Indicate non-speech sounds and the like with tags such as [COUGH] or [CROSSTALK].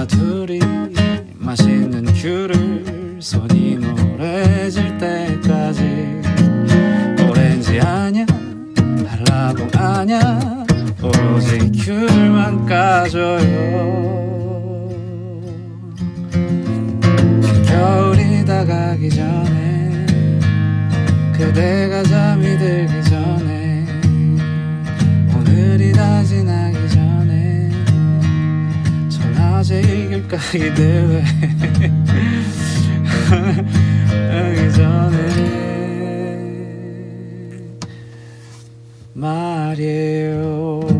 너와 둘이 맛있는 귤을 손이 노래질 때까지. 오렌지 아냐 한라봉 아냐 오로지 귤만 까줘요. 겨울이 다가기 전에 그대가 잠이 들 이길까 기대해 [LAUGHS] 하기 전에 말이에요